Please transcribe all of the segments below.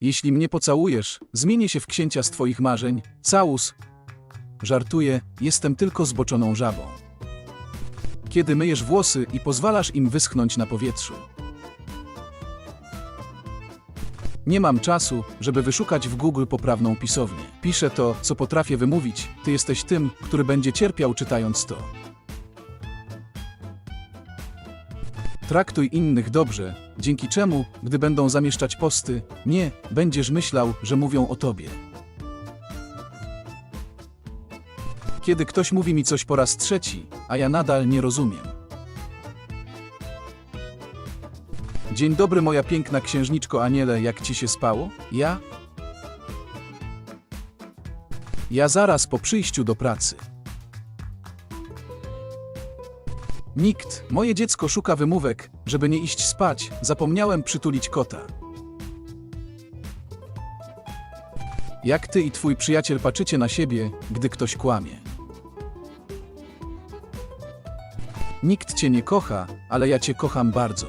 Jeśli mnie pocałujesz, zmienię się w księcia z twoich marzeń. Całus. Żartuję, jestem tylko zboczoną żabą. Kiedy myjesz włosy i pozwalasz im wyschnąć na powietrzu. Nie mam czasu, żeby wyszukać w Google poprawną pisownię. Piszę to, co potrafię wymówić. Ty jesteś tym, który będzie cierpiał czytając to. Traktuj innych dobrze, dzięki czemu, gdy będą zamieszczać posty, nie, będziesz myślał, że mówią o tobie. Kiedy ktoś mówi mi coś po raz trzeci, a ja nadal nie rozumiem. Dzień dobry, moja piękna księżniczko Aniele, jak ci się spało? Ja? Ja zaraz po przyjściu do pracy. Nikt, moje dziecko szuka wymówek, żeby nie iść spać, zapomniałem przytulić kota. Jak ty i twój przyjaciel patrzycie na siebie, gdy ktoś kłamie. Nikt cię nie kocha, ale ja cię kocham bardzo.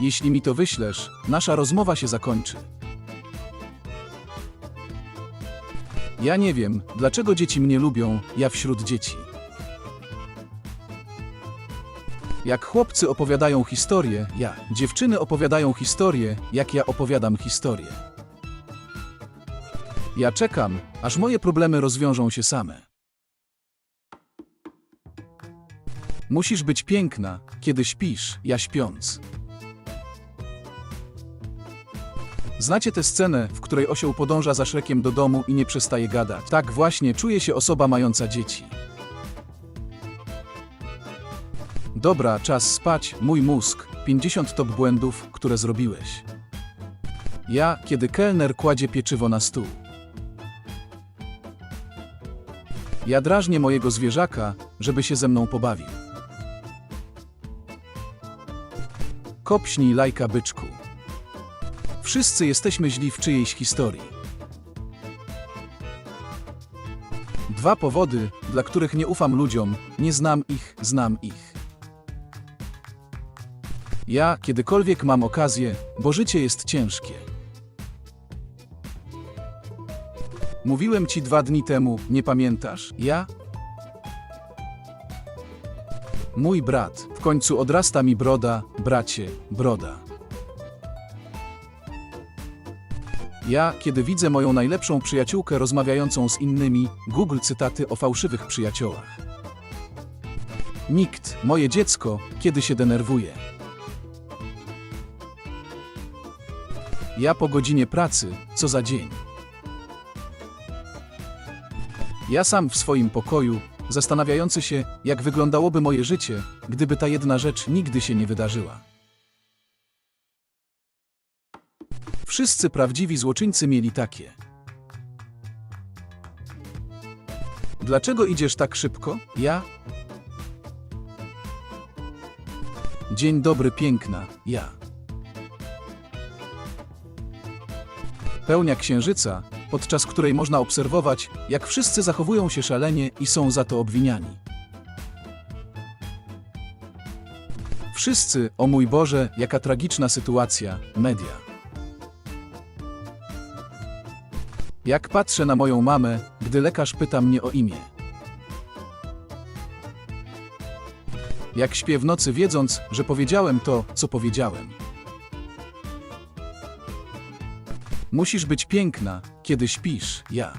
Jeśli mi to wyślesz, nasza rozmowa się zakończy. Ja nie wiem, dlaczego dzieci mnie lubią, ja wśród dzieci. Jak chłopcy opowiadają historię, ja. Dziewczyny opowiadają historię, jak ja opowiadam historię. Ja czekam, aż moje problemy rozwiążą się same. Musisz być piękna, kiedy śpisz, ja śpiąc. Znacie tę scenę, w której osioł podąża za Szrekiem do domu i nie przestaje gadać. Tak właśnie czuje się osoba mająca dzieci. Dobra, czas spać, mój mózg. 50 top błędów, które zrobiłeś. Ja, kiedy kelner kładzie pieczywo na stół. Ja drażnię mojego zwierzaka, żeby się ze mną pobawił. Kopśnij lajka byczku. Wszyscy jesteśmy źli w czyjejś historii. Dwa powody, dla których nie ufam ludziom, nie znam ich, znam ich. Ja kiedykolwiek mam okazję, bo życie jest ciężkie. Mówiłem ci dwa dni temu, nie pamiętasz? Ja? Mój brat, w końcu odrasta mi broda, bracie, broda. Ja, kiedy widzę moją najlepszą przyjaciółkę rozmawiającą z innymi, Google cytaty o fałszywych przyjaciołach. Nikt, moje dziecko, kiedy się denerwuje. Ja po godzinie pracy, co za dzień. Ja sam w swoim pokoju, zastanawiający się, jak wyglądałoby moje życie, gdyby ta jedna rzecz nigdy się nie wydarzyła. Wszyscy prawdziwi złoczyńcy mieli takie. Dlaczego idziesz tak szybko? Ja? Dzień dobry, piękna, ja. Pełnia księżyca, podczas której można obserwować, jak wszyscy zachowują się szalenie i są za to obwiniani. Wszyscy, o mój Boże, jaka tragiczna sytuacja, media. Jak patrzę na moją mamę, gdy lekarz pyta mnie o imię. Jak śpię w nocy wiedząc, że powiedziałem to, co powiedziałem. Musisz być piękna, kiedy śpisz, ja.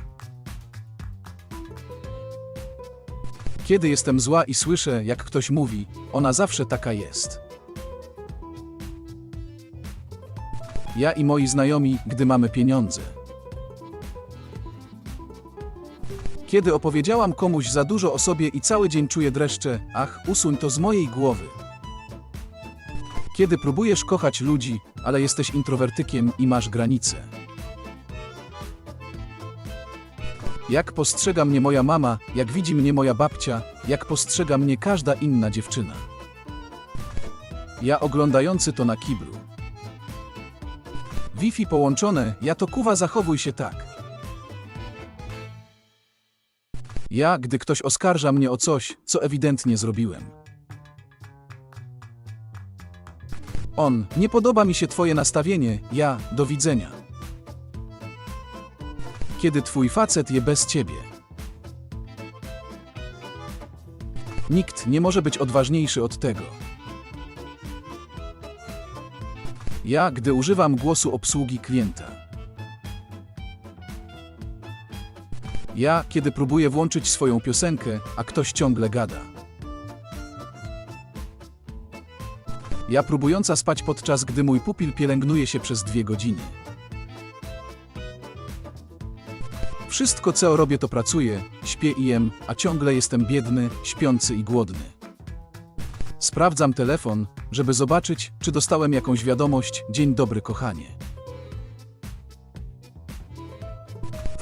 Kiedy jestem zła i słyszę, jak ktoś mówi, ona zawsze taka jest. Ja i moi znajomi, gdy mamy pieniądze. Kiedy opowiedziałam komuś za dużo o sobie i cały dzień czuję dreszcze, ach, usuń to z mojej głowy. Kiedy próbujesz kochać ludzi, ale jesteś introwertykiem i masz granice. Jak postrzega mnie moja mama, jak widzi mnie moja babcia, jak postrzega mnie każda inna dziewczyna. Ja oglądający to na kiblu. Wi-Fi połączone, ja to kuwa zachowuj się tak. Ja, gdy ktoś oskarża mnie o coś, co ewidentnie zrobiłem. On, nie podoba mi się twoje nastawienie, ja, do widzenia. Kiedy twój facet je bez ciebie. Nikt nie może być odważniejszy od tego. Ja, gdy używam głosu obsługi klienta. Ja, kiedy próbuję włączyć swoją piosenkę, a ktoś ciągle gada. Ja próbująca spać podczas gdy mój pupil pielęgnuje się przez dwie godziny. Wszystko co robię to pracuję, śpię i jem, a ciągle jestem biedny, śpiący i głodny. Sprawdzam telefon, żeby zobaczyć, czy dostałem jakąś wiadomość Dzień dobry kochanie.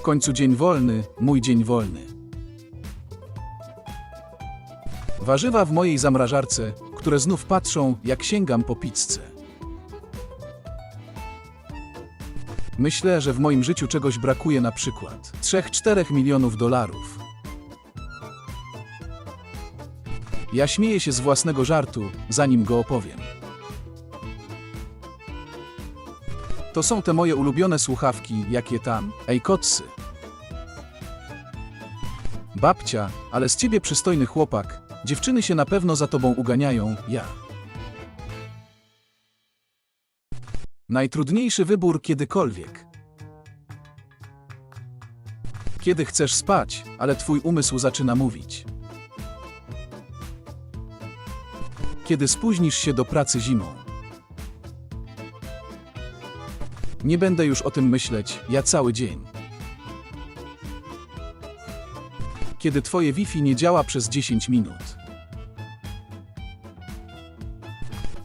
Końcu dzień wolny, mój dzień wolny. Warzywa w mojej zamrażarce, które znów patrzą, jak sięgam po pizzę. Myślę, że w moim życiu czegoś brakuje na przykład 3-4 milionów dolarów. Ja śmieję się z własnego żartu, zanim go opowiem. To są te moje ulubione słuchawki, jakie tam, ej kotsy. Babcia, ale z ciebie przystojny chłopak, dziewczyny się na pewno za tobą uganiają, ja. Najtrudniejszy wybór kiedykolwiek. Kiedy chcesz spać, ale twój umysł zaczyna mówić. Kiedy spóźnisz się do pracy zimą. Nie będę już o tym myśleć, ja cały dzień. Kiedy twoje Wi-Fi nie działa przez 10 minut.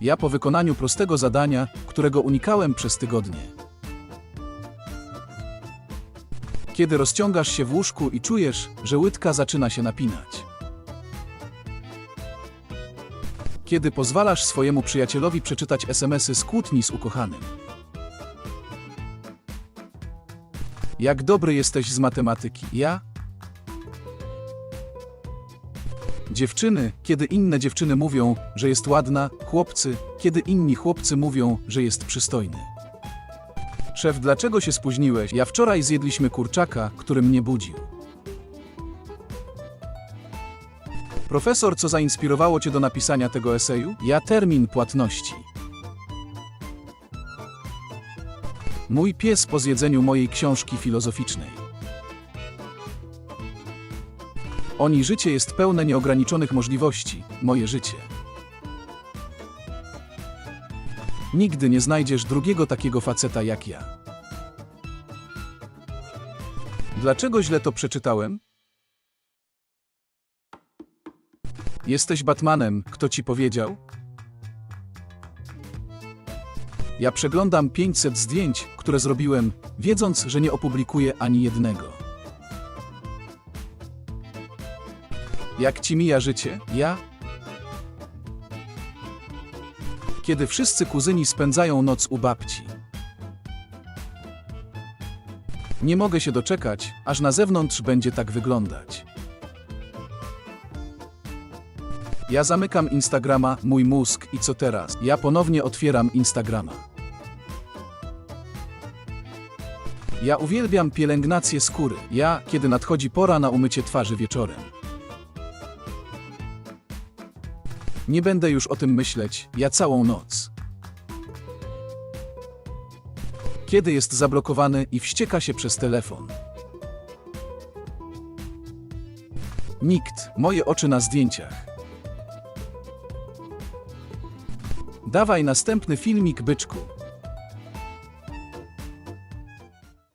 Ja po wykonaniu prostego zadania, którego unikałem przez tygodnie. Kiedy rozciągasz się w łóżku i czujesz, że łydka zaczyna się napinać. Kiedy pozwalasz swojemu przyjacielowi przeczytać SMS-y z kłótni z ukochanym. Jak dobry jesteś z matematyki, ja? Dziewczyny, kiedy inne dziewczyny mówią, że jest ładna, chłopcy, kiedy inni chłopcy mówią, że jest przystojny. Szef, dlaczego się spóźniłeś? Ja wczoraj zjedliśmy kurczaka, który mnie budził. Profesor, co zainspirowało cię do napisania tego eseju? Ja termin płatności. Mój pies po zjedzeniu mojej książki filozoficznej. Oni życie jest pełne nieograniczonych możliwości, moje życie. Nigdy nie znajdziesz drugiego takiego faceta jak ja. Dlaczego źle to przeczytałem? Jesteś Batmanem, kto ci powiedział? Ja przeglądam 500 zdjęć, które zrobiłem, wiedząc, że nie opublikuję ani jednego. Jak ci mija życie? Ja? Kiedy wszyscy kuzyni spędzają noc u babci. Nie mogę się doczekać, aż na zewnątrz będzie tak wyglądać. Ja zamykam Instagrama, mój mózg i co teraz? Ja ponownie otwieram Instagrama. Ja uwielbiam pielęgnację skóry. Ja, kiedy nadchodzi pora na umycie twarzy wieczorem. Nie będę już o tym myśleć, ja całą noc. Kiedy jest zablokowany i wścieka się przez telefon. Nikt, moje oczy na zdjęciach. Dawaj następny filmik, byczku.